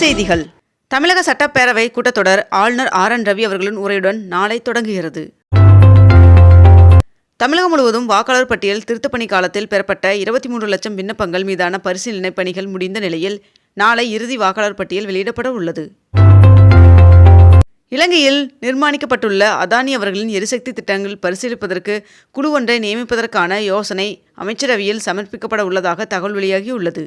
செய்திகள். தமிழக சட்டப்பேரவை கூட்டத்தொடர் ஆளுநர் ஆர் என் ரவி அவர்களின் உரையுடன் நாளை தொடங்குகிறது. தமிழகம் முழுவதும் வாக்காளர் பட்டியல் திருத்தப்பணி காலத்தில் பெறப்பட்ட இருபத்தி மூன்று லட்சம் விண்ணப்பங்கள் மீதான பரிசீலனை பணிகள் முடிந்த நிலையில் நாளை இறுதி வாக்காளர் பட்டியல் வெளியிடப்பட உள்ளது. இலங்கையில் நிர்மாணிக்கப்பட்டுள்ள அதானி அவர்களின் எரிசக்தி திட்டங்கள் பரிசீலிப்பதற்கு குழு ஒன்றை நியமிப்பதற்கான யோசனை அமைச்சரவையில் சமர்ப்பிக்கப்பட உள்ளதாக தகவல் வெளியாகியுள்ளது.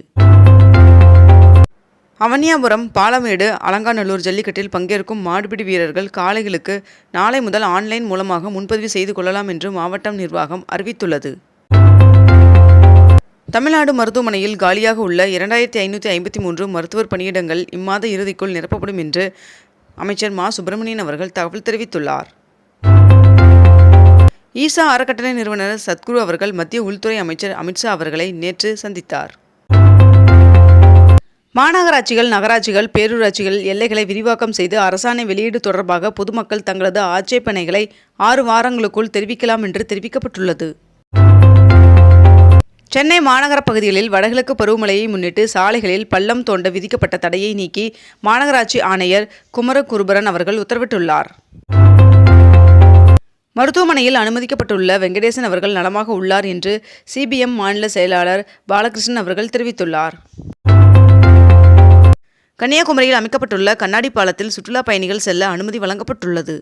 அவனியாபுரம் பாலமேடு அலங்காநல்லூர் ஜல்லிக்கட்டில் பங்கேற்கும் மாடுபிடி வீரர்கள் காளைகளுக்கு நாளை முதல் ஆன்லைன் மூலமாக முன்பதிவு செய்து கொள்ளலாம் என்று மாவட்டம் நிர்வாகம் அறிவித்துள்ளது. தமிழ்நாடு மருத்துவமனையில் காலியாக உள்ள இரண்டாயிரத்தி ஐநூற்றி ஐம்பத்தி மூன்று மருத்துவர் பணியிடங்கள் இம்மாத இறுதிக்குள் நிரப்பப்படும் என்று அமைச்சர் மா. சுப்பிரமணியன் அவர்கள் தகவல் தெரிவித்துள்ளார். ஈசா அறக்கட்டளை நிறுவனர் சத்குரு அவர்கள் மத்திய உள்துறை அமைச்சர் அமித்ஷா அவர்களை நேற்று சந்தித்தார். மாநகராட்சிகள் நகராட்சிகள் பேரூராட்சிகள் எல்லைகளை விரிவாக்கம் செய்து அரசாணை வெளியீடு தொடர்பாக பொதுமக்கள் தங்களது ஆட்சேபனைகளை ஆறு வாரங்களுக்குள் தெரிவிக்கலாம் என்று தெரிவிக்கப்பட்டுள்ளது. சென்னை மாநகர பகுதிகளில் வடகிழக்கு பருவமழையை முன்னிட்டு சாலைகளில் பள்ளம் தோண்ட விதிக்கப்பட்ட தடையை நீக்கி மாநகராட்சி ஆணையர் குமரகுருபரன் அவர்கள் உத்தரவிட்டுள்ளார். மருத்துவமனையில் அனுமதிக்கப்பட்டுள்ள வெங்கடேசன் அவர்கள் நலமாக உள்ளார் என்று சிபிஎம் மாநில செயலாளர் பாலகிருஷ்ணன் அவர்கள் தெரிவித்துள்ளார். கன்னியாகுமரியில் அமைக்கப்பட்டுள்ள கண்ணாடி பாலத்தில் சுற்றுலா பயணிகள் செல்ல அனுமதி வழங்கப்பட்டுள்ளது.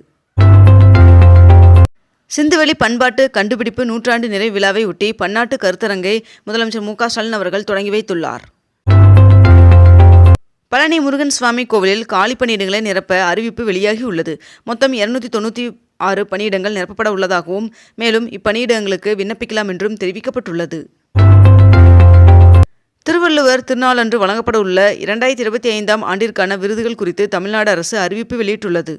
சிந்துவெளி பண்பாட்டு கண்டுபிடிப்பு நூற்றாண்டு நிறைவு விழாவை ஒட்டி பன்னாட்டு கருத்தரங்கை முதலமைச்சர் மு ஸ்டாலின் அவர்கள் தொடங்கி வைத்துள்ளார். பழனி முருகன் சுவாமி கோவிலில் காலி பணியிடங்களை நிரப்ப அறிவிப்பு வெளியாகியுள்ளது மொத்தம் இருநூத்தி தொண்ணூற்றி ஆறு பணியிடங்கள் நிரப்பப்பட உள்ளதாகவும் மேலும் இப்பணியிடங்களுக்கு விண்ணப்பிக்கலாம் என்றும் தெரிவிக்கப்பட்டுள்ளது. திருவள்ளுவர் திருநாளன்று வழங்கப்பட உள்ள இரண்டாயிரத்தி இருபத்தி ஐந்தாம் ஆண்டிற்கான விருதுகள் குறித்து தமிழ்நாடு அரசு அறிவிப்பு வெளியிட்டுள்ளது.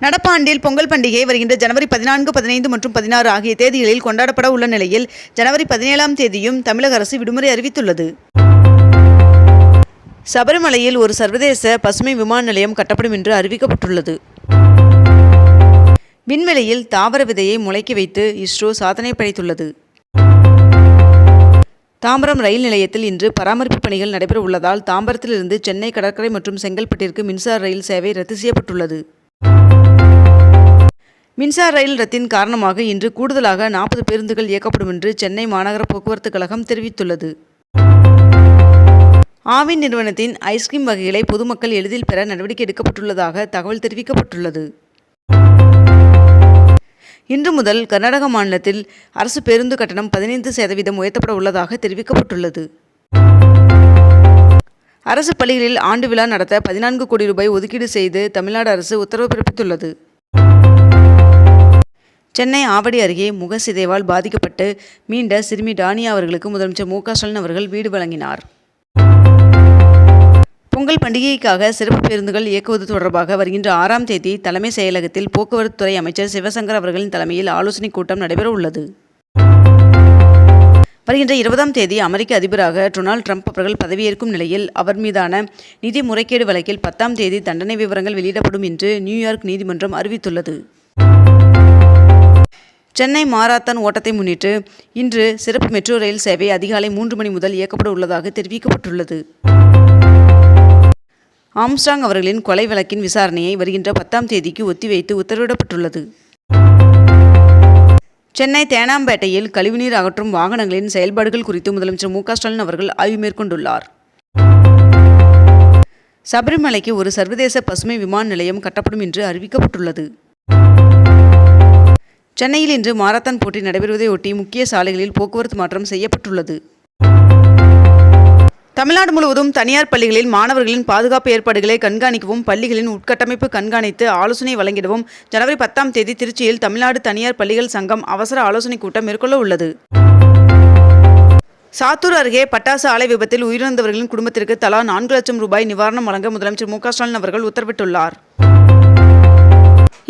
நடப்பாண்டில் பொங்கல் பண்டிகை வருகின்ற ஜனவரி பதினான்கு பதினைந்து மற்றும் பதினாறு ஆகிய தேதிகளில் கொண்டாடப்பட உள்ள நிலையில் ஜனவரி பதினேழாம் தேதியும் தமிழக அரசு விடுமுறை அறிவித்துள்ளது. சபரிமலையில் ஒரு சர்வதேச பசுமை விமான நிலையம் கட்டப்படும் என்று அறிவிக்கப்பட்டுள்ளது. விண்வெளியில் தாவர விதையை முளைக்க வைத்து இஸ்ரோ சாதனை படைத்துள்ளது. தாம்பரம் ரயில் நிலையத்தில் இன்று பராமரிப்பு பணிகள் நடைபெற உள்ளதால் தாம்பரத்திலிருந்து சென்னை கடற்கரை மற்றும் செங்கல்பட்டிற்கு மின்சார ரயில் சேவை ரத்து செய்யப்பட்டுள்ளது. மின்சார ரயில் ரத்தின் காரணமாக இன்று கூடுதலாக நாற்பது பேருந்துகள் இயக்கப்படும் என்று சென்னை மாநகர போக்குவரத்து கழகம் தெரிவித்துள்ளது. ஆவின் நிறுவனத்தின் ஐஸ்கிரீம் வகைகளை பொதுமக்கள் எளிதில் பெற நடவடிக்கை எடுக்கப்பட்டுள்ளதாக தகவல் தெரிவிக்கப்பட்டுள்ளது. இன்று முதல் கர்நாடக மாநிலத்தில் அரசு பேருந்து கட்டணம் பதினைந்து சதவீதம் உயர்த்தப்பட உள்ளதாக தெரிவிக்கப்பட்டுள்ளது. அரசு பள்ளிகளில் ஆண்டு விழா நடத்த பதினான்கு கோடி ரூபாய் ஒதுக்கீடு செய்து தமிழ்நாடு அரசு உத்தரவு பிறப்பித்துள்ளது. சென்னை ஆவடி அருகே முகசிதைவால் பாதிக்கப்பட்டு மீண்ட சிறுமி டானியா அவர்களுக்கு முதலமைச்சர் மு க ஸ்டாலின் அவர்கள் வீடு வழங்கினார். பொங்கல் பண்டிகைக்காக சிறப்பு பேருந்துகள் இயக்குவது தொடர்பாக வருகின்ற ஆறாம் தேதி தலைமை செயலகத்தில் போக்குவரத்து துறை அமைச்சர் சிவசங்கர் அவர்களின் தலைமையில் ஆலோசனைக் கூட்டம் நடைபெற உள்ளது. வருகின்ற இருபதாம் தேதி அமெரிக்க அதிபராக டொனால்ட் ட்ரம்ப் அவர்கள் பதவியேற்கும் நிலையில் அவர் மீதான நிதி முறைகேடு வழக்கில் பத்தாம் தேதி தண்டனை விவரங்கள் வெளியிடப்படும் என்று நியூயார்க் நீதிமன்றம் அறிவித்துள்ளது. சென்னை மாராத்தான் ஓட்டத்தை முன்னிட்டு இன்று சிறப்பு மெட்ரோ ரயில் சேவை அதிகாலை மூன்று மணி முதல் இயக்கப்பட உள்ளதாக தெரிவிக்கப்பட்டுள்ளது. ஆம்ஸ்டாங் அவர்களின் கொலை வழக்கின் விசாரணையை வருகின்ற பத்தாம் தேதிக்கு ஒத்திவைத்து உத்தரவிடப்பட்டுள்ளது. சென்னை தேனாம்பேட்டையில் கழிவுநீர் அகற்றும் வாகனங்களின் செயல்பாடுகள் குறித்து முதலமைச்சர் மு ஸ்டாலின் அவர்கள் ஆய்வு மேற்கொண்டுள்ளார். சபரிமலைக்கு ஒரு சர்வதேச பசுமை விமான நிலையம் கட்டப்படும் என்று அறிவிக்கப்பட்டுள்ளது. சென்னையில் இன்று மாரத்தான் போட்டி நடைபெறுவதையொட்டி முக்கிய சாலைகளில் போக்குவரத்து மாற்றம் செய்யப்பட்டுள்ளது. தமிழ்நாடு முழுவதும் தனியார் பள்ளிகளில் மாணவர்களின் பாதுகாப்பு ஏற்பாடுகளை கண்காணிக்கவும் பள்ளிகளின் உட்கட்டமைப்பு கண்காணித்து ஆலோசனை வழங்கிடவும் ஜனவரி பத்தாம் தேதி திருச்சியில் தமிழ்நாடு தனியார் பள்ளிகள் சங்கம் அவசர ஆலோசனைக் கூட்டம் மேற்கொள்ள உள்ளது. சாத்தூர் அருகே பட்டாசு ஆலை விபத்தில் உயிரிழந்தவர்களின் குடும்பத்திற்கு தலா நான்கு லட்சம் ரூபாய் நிவாரணம் வழங்க முதலமைச்சர் மு க ஸ்டாலின் அவர்கள் உத்தரவிட்டுள்ளார்.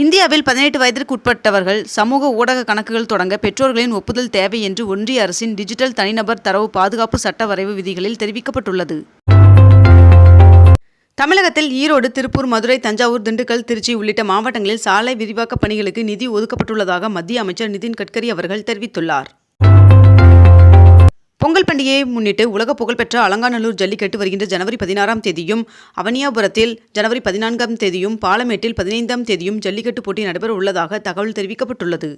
இந்தியாவில் பதினெட்டு வயதிற்கு உட்பட்டவர்கள் சமூக ஊடக கணக்குகள் தொடங்க பெற்றோர்களின் ஒப்புதல் தேவை என்று ஒன்றிய அரசின் டிஜிட்டல் தனிநபர் தரவு பாதுகாப்பு சட்ட வரைவு விதிகளில் தெரிவிக்கப்பட்டுள்ளது. தமிழகத்தில் ஈரோடு திருப்பூர் மதுரை தஞ்சாவூர் திண்டுக்கல் திருச்சி உள்ளிட்ட மாவட்டங்களில் சாலை விரிவாக்க பணிகளுக்கு நிதி ஒதுக்கப்பட்டுள்ளதாக மத்திய அமைச்சர் நிதின் கட்கரி அவர்கள் தெரிவித்துள்ளார். பொங்கல் பண்டிகையை முன்னிட்டு உலக புகழ்பெற்ற அலங்காநல்லூர் ஜல்லிக்கட்டு வருகின்ற ஜனவரி பதினாறாம் தேதியும் அவனியாபுரத்தில் ஜனவரி பதினான்காம் தேதியும் பாலமேட்டில் பதினைந்தாம் தேதியும் ஜல்லிக்கட்டு போட்டி நடைபெற உள்ளதாக தகவல் தெரிவிக்கப்பட்டுள்ளது.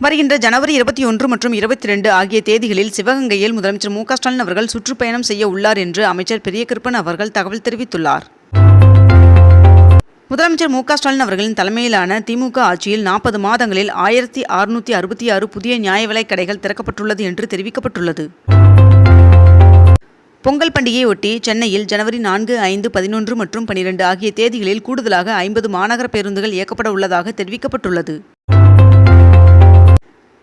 வருகின்ற ஜனவரி இருபத்தி ஒன்று மற்றும் இருபத்தி ரெண்டு ஆகிய தேதிகளில் சிவகங்கையில் முதலமைச்சர் மு க ஸ்டாலின் அவர்கள் சுற்றுப்பயணம் செய்ய உள்ளார் என்று அமைச்சர் பெரியகிருப்பன் அவர்கள் தகவல் தெரிவித்துள்ளார். முதலமைச்சர் மு க ஸ்டாலின் அவர்களின் தலைமையிலான திமுக ஆட்சியில் நாற்பது மாதங்களில் ஆயிரத்தி அறுநூற்றி அறுபத்தி ஆறு புதிய நியாய விலைக் கடைகள் திறக்கப்பட்டுள்ளது என்று தெரிவிக்கப்பட்டுள்ளது. பொங்கல் பண்டிகையை ஒட்டி சென்னையில் ஜனவரி நான்கு ஐந்து பதினொன்று மற்றும் பனிரெண்டு ஆகிய தேதிகளில் கூடுதலாக ஐம்பது மாநகர பேருந்துகள் இயக்கப்பட உள்ளதாக தெரிவிக்கப்பட்டுள்ளது.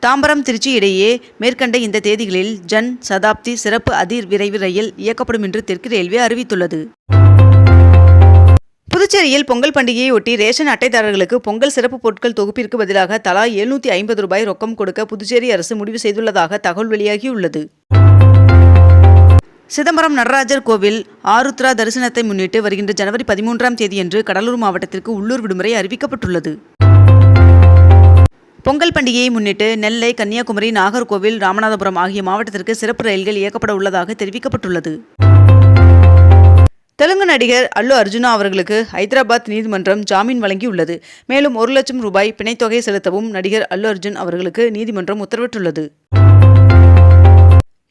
தாம்பரம் திருச்சி இடையே மேற்கண்ட இந்த தேதிகளில் ஜன் சதாப்தி சிறப்பு அதிர் விரைவு ரயில் இயக்கப்படும் என்று தெற்கு ரயில்வே அறிவித்துள்ளது. புதுச்சேரியில் பொங்கல் பண்டிகையை ஒட்டி ரேஷன் அட்டைதாரர்களுக்கு பொங்கல் சிறப்பு பொருட்கள் தொகுப்பிற்கு பதிலாக தலா எழுநூத்தி ஐம்பது ரூபாய் ரொக்கம் கொடுக்க புதுச்சேரி அரசு முடிவு செய்துள்ளதாக தகவல் வெளியாகியுள்ளது. சிதம்பரம் நடராஜர் கோவில் ஆருத்ரா தரிசனத்தை முன்னிட்டு வருகின்ற ஜனவரி பதிமூன்றாம் தேதியன்று கடலூர் மாவட்டத்திற்கு உள்ளூர் விடுமுறை அறிவிக்கப்பட்டுள்ளது. பொங்கல் பண்டிகையை முன்னிட்டு நெல்லை கன்னியாகுமரி நாகர்கோவில் ராமநாதபுரம் ஆகிய மாவட்டத்திற்கு சிறப்பு ரயில்கள் இயக்கப்பட உள்ளதாக தெரிவிக்கப்பட்டுள்ளது. தெலுங்கு நடிகர் அல்லு அர்ஜுனா அவர்களுக்கு ஹைதராபாத் நீதிமன்றம் ஜாமீன் வழங்கியுள்ளது. மேலும் ஒரு லட்சம் ரூபாய் பிணைத்தொகை செலுத்தவும் நடிகர் அல்லு அர்ஜுன் அவர்களுக்கு நீதிமன்றம் உத்தரவிட்டுள்ளது.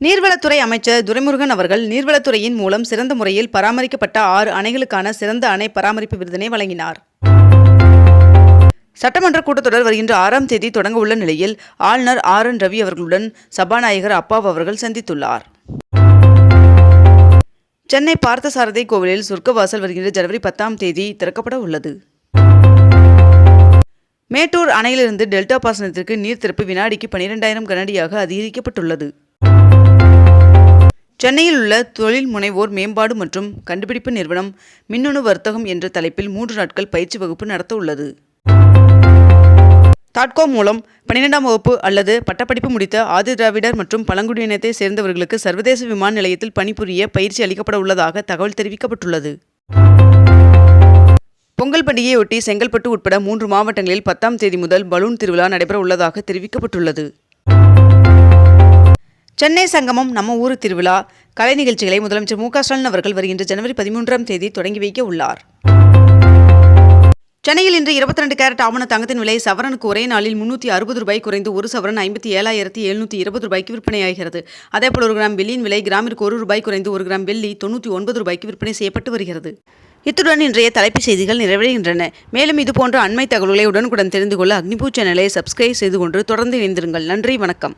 நீர்வளத்துறை அமைச்சர் துரைமுருகன் அவர்கள் நீர்வளத்துறையின் மூலம் சிறந்த முறையில் பராமரிக்கப்பட்ட ஆறு அணைகளுக்கான சிறந்த அணை பராமரிப்பு விருதினை வழங்கினார். சட்டமன்ற கூட்டத்தொடர் வருகின்ற ஆறாம் தேதி தொடங்க உள்ள நிலையில் ஆளுநர் ஆர் என் ரவி அவர்களுடன் சபாநாயகர் அப்பாவு அவர்கள் சந்தித்துள்ளார். சென்னை பார்த்தசாரதி கோவிலில் சொர்க்கவாசல் வருகின்ற ஜனவரி பத்தாம் தேதி திறக்கப்பட உள்ளது. மேட்டூர் அணையிலிருந்து டெல்டா பாசனத்திற்கு நீர் திறப்பு வினாடிக்கு பனிரெண்டாயிரம் கனடியாக அதிகரிக்கப்பட்டுள்ளது. சென்னையில் உள்ள தொழில் முனைவோர் மேம்பாடு மற்றும் கண்டுபிடிப்பு நிறுவனம் மின்னணு வர்த்தகம் என்ற தலைப்பில் மூன்று நாட்கள் பயிற்சி வகுப்பு நடத்த உள்ளது தாட்கோ மூலம் பன்னிரெண்டாம் வகுப்பு அல்லது பட்டப்படிப்பு முடித்த ஆதி திராவிடர் மற்றும் பழங்குடியினத்தை சேர்ந்தவர்களுக்கு சர்வதேச விமான நிலையத்தில் பணிபுரிய பயிற்சி அளிக்கப்பட உள்ளதாக தகவல் தெரிவிக்கப்பட்டுள்ளது. பொங்கல் பண்டிகையொட்டி செங்கல்பட்டு உட்பட மூன்று மாவட்டங்களில் பத்தாம் தேதி முதல் பலூன் திருவிழா நடைபெற உள்ளதாக தெரிவிக்கப்பட்டுள்ளது. சென்னை சங்கமம் நம்ம ஊர் திருவிழா கலை நிகழ்ச்சிகளை முதலமைச்சர் மு க ஸ்டாலின் அவர்கள் வருகின்ற ஜனவரி பதிமூன்றாம் தேதி தொடங்கி வைக்க உள்ளார். சென்னையில் இன்று இருபத்தி ரெண்டு கேரட் ஆவண தங்கத்தின் விலை சவரனுக்கு ஒரே நாளில் முன்னூற்றி அறுபது ரூபாய் குறைந்து ஒரு சவரன் ஐம்பத்தி ஏழாயிரத்தி எழுநூற்றி இருபது ரூபாய்க்கு விற்பனையாகிறது. அதேபோல் ஒரு கிராம் வெள்ளியின் விலை கிராமிற்கு ஒரு ரூபாய் குறைந்து ஒரு கிராம் வெள்ளி தொண்ணூற்றி ஒன்பது ரூபாய்க்கு விற்பனை செய்யப்பட்டு வருகிறது. இத்துடன் இன்றைய தலைப்புச் செய்திகள் நிறைவடைகின்றன. மேலும் இதுபோன்ற அண்மை தகவல்களை உடனுக்குடன் தெரிந்து கொள்ள அக்னிபூ சேனலை சப்ஸ்கிரைப் செய்து கொண்டு தொடர்ந்து இணைந்திருங்கள். நன்றி வணக்கம்.